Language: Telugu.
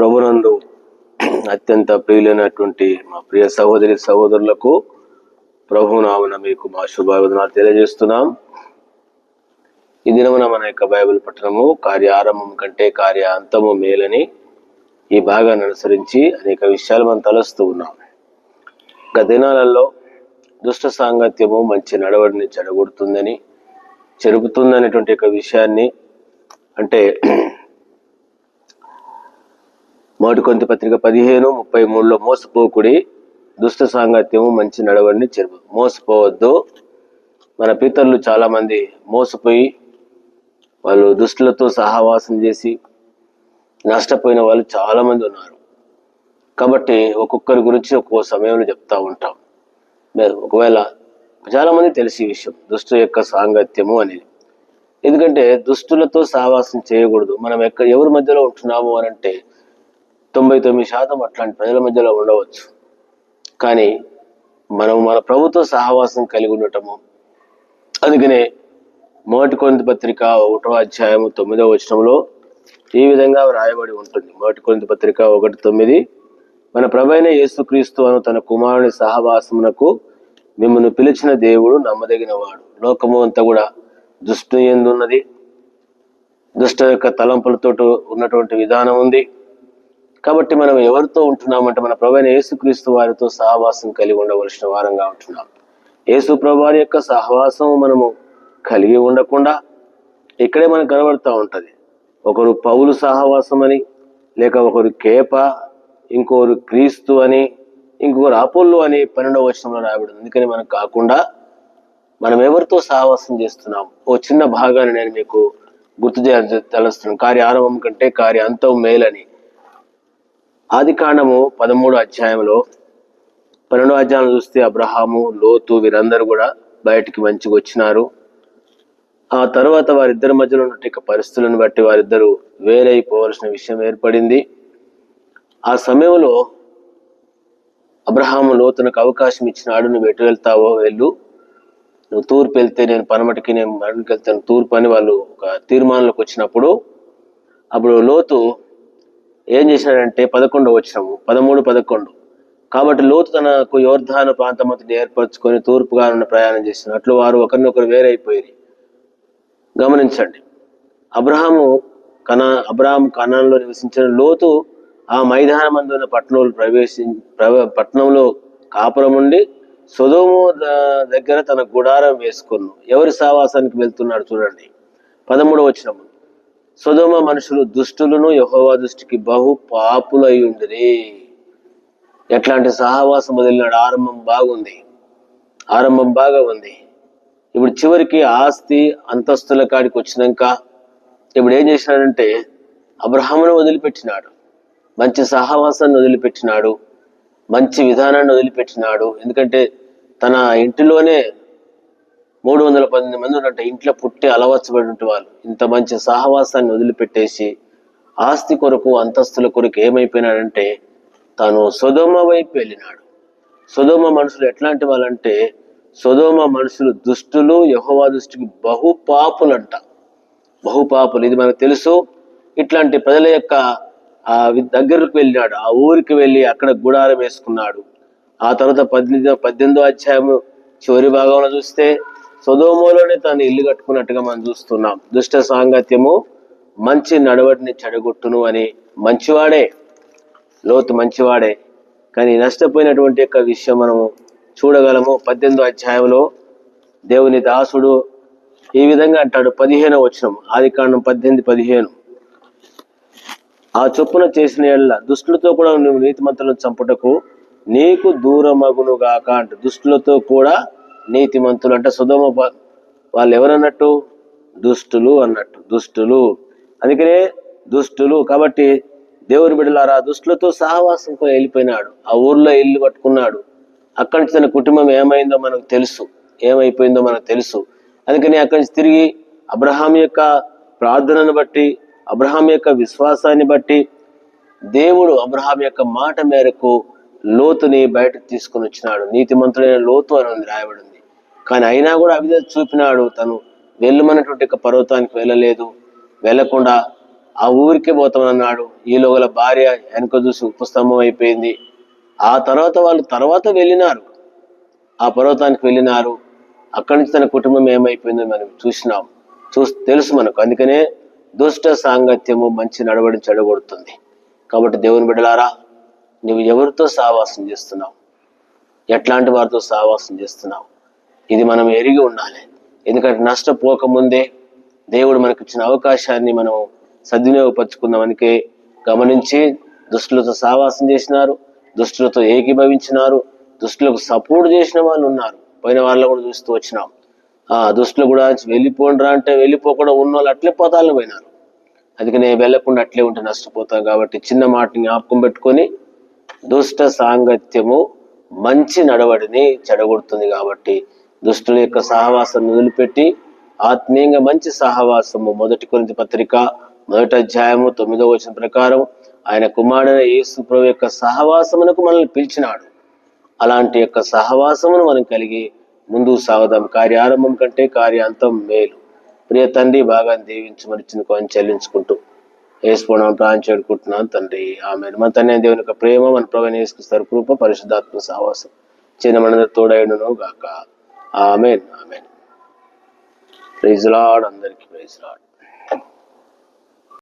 ప్రభునందు అత్యంత ప్రియులైనటువంటి మా ప్రియ సహోదరి సహోదరులకు ప్రభునామన మీకు మా శుభాభివదనాలు తెలియజేస్తున్నాం. ఈ దినమున మన యొక్క బైబిల్ పట్టణము కార్య ఆరంభం కంటే కార్య అంతము మేలని ఈ భాగాన్ని అనుసరించి అనేక విషయాలు మనం తలుస్తూ ఉన్నాం. గత దినాలలో దుష్ట సాంగత్యము మంచి నడవడిని చెడగొడుతుందని చెరుపుతుందనేటువంటి ఒక విషయాన్ని అంటే మొదటి పత్రిక పదిహేను ముప్పై మూడులో మోసపోకుడి దుష్ట సాంగత్యము మంచి నడవడిని చెరుపు. మోసపోవద్దు. మన పితరులు చాలా మంది మోసపోయి వాళ్ళు దుష్టులతో సహవాసం చేసి నష్టపోయిన వాళ్ళు చాలా మంది ఉన్నారు. కాబట్టి ఒక్కొక్కరి గురించి ఒక్కో సమయంలో చెప్తా ఉంటాం. ఒకవేళ చాలా మంది తెలిసి ఈ విషయం దుష్టు యొక్క సాంగత్యము అనేది. ఎందుకంటే దుష్టులతో సహవాసం చేయకూడదు. మనం ఎక్కడ ఎవరి మధ్యలో ఉంటున్నాము అని అంటే తొంభై తొమ్మిది శాతం అట్లాంటి ప్రజల మధ్యలో ఉండవచ్చు. కానీ మనం మన ప్రభుత్వ సహవాసం కలిగి ఉండటము అందుకనే మొదటి కొంత పత్రిక ఒకటో అధ్యాయము తొమ్మిదవ వచనంలో ఈ విధంగా వ్రాయబడి ఉంటుంది. మొదటి కొంత పత్రిక ఒకటి తొమ్మిది మన ప్రభైన యేసుక్రీస్తు అను తన కుమారుని సహవాసమునకు మిమ్మల్ని పిలిచిన దేవుడు నమ్మదగిన వాడు లోకము అంతా కూడా దుష్టు ఎందున్నది? దుష్ట యొక్క తలంపులతో ఉన్నటువంటి విధానం ఉంది కాబట్టి మనం ఎవరితో ఉంటున్నామంటే మన ప్రభైన యేసుక్రీస్తు వారితో సహవాసం కలిగి ఉండవలసిన వారంగా ఉంటున్నాం. యేసు వారి యొక్క సహవాసం మనము కలిగి ఉండకుండా ఇక్కడే మనకు కనబడుతూ ఉంటుంది. ఒకరు పౌలు సహవాసం అని లేక ఒకరు కేప ఇంకొకరు క్రీస్తు అని ఇంకొకరు అపోల్లో అని పన్నెండవ వచనంలో రాయబడింది. అందుకని మనకు కాకుండా మనం ఎవరితో సహవాసం చేస్తున్నాం? ఓ చిన్న భాగాన్ని నేను మీకు గుర్తు చేయాలి తెలుస్తున్నాను కార్య ఆరంభం కంటే కార్య అంతం మేలని ఆది కాండము పదమూడు అధ్యాయంలో పన్నెండో అధ్యాయం చూస్తే అబ్రహాము లోతు వీరందరూ కూడా బయటికి మంచిగా వచ్చినారు. ఆ తర్వాత వారిద్దరి మధ్యలో ఉన్న పరిస్థితులను బట్టి వారిద్దరూ వేరైపోవలసిన విషయం ఏర్పడింది. ఆ సమయంలో అబ్రహాము లోతునకు అవకాశం ఇచ్చినాడు నువ్వు ఎటు వెళ్తావో వెళ్ళు. నువ్వు తూర్పు వెళ్తే నేను పనమటికి నేను మరణకి వెళ్తాను. తూర్పు అని వాళ్ళు ఒక తీర్మానంలోకి వచ్చినప్పుడు అప్పుడు లోతు ఏం చేసినాడంటే పదకొండు వచ్చినము పదమూడు పదకొండు. కాబట్టి లోతు తనకు యోర్ధాన ప్రాంతమంతటి ఏర్పరచుకొని తూర్పుగా ఉన్న ప్రయాణం చేసినట్లు వారు ఒకరినొకరు వేరైపోయి గమనించండి. అబ్రహాము కనా అబ్రహాం కణంలో నివసించిన లోతు ఆ మైదానం ఉన్న పట్టణంలో ప్రవేశి ప్రవ- పట్టణంలో కాపురం ఉండి సొదోము దగ్గర తన గుడారం వేసుకున్నాను ఎవరి సావాసానికి వెళ్తున్నాడు చూడండి. పదమూడు వచ్చినప్పుడు సొదోమ మనుషులు దుష్టులను యహోవా దృష్టికి బహు పాపులై ఉండిరి. ఎట్లాంటి సహవాసం వదిలినాడు? ఆరంభం బాగుంది. ఆరంభం బాగా ఉంది. ఇప్పుడు చివరికి ఆస్తి అంతస్తుల కాడికి వచ్చినాక ఇప్పుడు ఏం చేసినాడంటే అబ్రహామును వదిలిపెట్టినాడు. మంచి సహవాసాన్ని వదిలిపెట్టినాడు. మంచి విధానాన్ని వదిలిపెట్టినాడు. ఎందుకంటే తన ఇంటిలోనే మూడు వందల పద్దెనిమిది మంది ఉన్నట్టు ఇంట్లో పుట్టి అలవర్చబడి వాళ్ళు. ఇంత మంచి సహవాసాన్ని వదిలిపెట్టేసి ఆస్తి కొరకు అంతస్తుల కొరకు ఏమైపోయినాడంటే తాను సుధోమ వైపు వెళ్ళినాడు. సుధోమ మనుషులు ఎట్లాంటి వాళ్ళంటే సుధోమ మనుషులు దుష్టులు యహోవా దృష్టికి బహు పాపులంట బహు పాపులు ఇది మనకు తెలుసు. ఇట్లాంటి ప్రజల యొక్క ఆ దగ్గరకు వెళ్ళినాడు. ఆ ఊరికి వెళ్ళి అక్కడ గుడారం వేసుకున్నాడు. ఆ తర్వాత పద్దెనిమిది పద్దెనిమిదో అధ్యాయము చివరి భాగంలో చూస్తే సొదోమోలోనే తాను ఇల్లు కట్టుకున్నట్టుగా మనం చూస్తున్నాం. దుష్ట సాంగత్యము మంచి నడవడిని చెడగొట్టును అని మంచివాడే. లోతు మంచివాడే. కానీ నష్టపోయినటువంటి యొక్క విషయం మనము చూడగలము. పద్దెనిమిదో అధ్యాయంలో దేవుని దాసుడు ఈ విధంగా అంటాడు. పదిహేను వచ్చినం ఆది కాండం పద్దెనిమిది పదిహేను. ఆ చొప్పున చేసిన ఎడల దుష్టులతో కూడా నువ్వు నీతిమంతులను చంపుటకు నీకు దూరమగునుగాక అంట. దుష్టులతో కూడా నీతిమంతులు అంటే సుధమ వాళ్ళు ఎవరన్నట్టు? దుష్టులు అన్నట్టు దుష్టులు. అందుకనే దుష్టులు కాబట్టి దేవుని బిడ్డలారా దుష్టులతో సహవాసం వెళ్ళిపోయినాడు. ఆ ఊర్లో ఇల్లు పట్టుకున్నాడు అక్కడి నుంచి తన కుటుంబం ఏమైందో మనకు తెలుసు. ఏమైపోయిందో మనకు తెలుసు. అందుకని అక్కడి నుంచి తిరిగి అబ్రహాం యొక్క ప్రార్థనను బట్టి అబ్రహాం యొక్క విశ్వాసాన్ని బట్టి దేవుడు అబ్రహాం యొక్క మాట మేరకు లోతుని బయటకు తీసుకొని వచ్చినాడు. నీతిమంతుడైన లోతు అని ఉంది రాయబడింది. కానీ అయినా కూడా అవిధ చూపినాడు. తను వెళ్ళమన్నటువంటి ఒక పర్వతానికి వెళ్ళలేదు. వెళ్ళకుండా ఆ ఊరికే పోతామన్నాడు. ఈ లోగల భార్య వెనక చూసి ఉపస్తంభం అయిపోయింది. ఆ తర్వాత వాళ్ళు తర్వాత వెళ్ళినారు. ఆ పర్వతానికి వెళ్ళినారు. అక్కడి నుంచి తన కుటుంబం ఏమైపోయిందో మనం చూసినాం. చూ తెలుసు మనకు. అందుకనే దుష్ట సాంగత్యము మంచి నడవడి చెడగొడుతుంది. కాబట్టి దేవుని బిడ్డలారా నువ్వు ఎవరితో సావాసం చేస్తున్నావు? ఎట్లాంటి వారితో సావాసం చేస్తున్నావు? ఇది మనం ఎరిగి ఉండాలి. ఎందుకంటే నష్టపోకముందే దేవుడు మనకు ఇచ్చిన అవకాశాన్ని మనం సద్వినియోగపరచుకుందామనికే గమనించి దుష్టులతో సావాసం చేసినారు దుష్టులతో ఏకీభవించినారు దుష్టులకు సపోర్ట్ చేసిన వాళ్ళు ఉన్నారు. పోయిన వాళ్ళు కూడా చూస్తూ వచ్చినాం. ఆ దుష్టులు కూడా వెళ్ళిపోండ్రా అంటే వెళ్ళిపోకుండా ఉన్న వాళ్ళు అట్లే పోతాలని పోయినారు. అందుకనే వెళ్ళకుండా అట్లే ఉంటే నష్టపోతాం కాబట్టి చిన్న మాటని జ్ఞాపకం పెట్టుకొని దుష్ట సాంగత్యము మంచి నడవడిని చెడగొడుతుంది కాబట్టి దుష్టుల యొక్క సహవాసం వదిలిపెట్టి ఆత్మీయంగా మంచి సహవాసము. మొదటి కొరింత పత్రిక మొదటి అధ్యాయము తొమ్మిదో వచ్చిన ప్రకారం ఆయన కుమారుడైన యేసు ప్రభు యొక్క సహవాసమునకు మనల్ని పిలిచినాడు. అలాంటి యొక్క సహవాసమును మనం కలిగి ముందుకు సాగుదాం. కార్యారంభం కంటే కార్యాంతం మేలు. ప్రియ తండ్రి బాగా దీవించమని చిన్న కొంచెం చెల్లించుకుంటూ వేసుకోవడం ప్రాణం చేడుకుంటున్నాను తండ్రి. ఆమె మన తండ్రి దేవుని యొక్క ప్రేమ మన ప్రభు నేసుకుస్తారు కృప పరిశుద్ధాత్మ సహవాసం. చిన్న మనందరి తోడైనను గాక. Amen amen. ప్రైజ్ లాడ్ అందరికి ప్రైజ్ లాడ్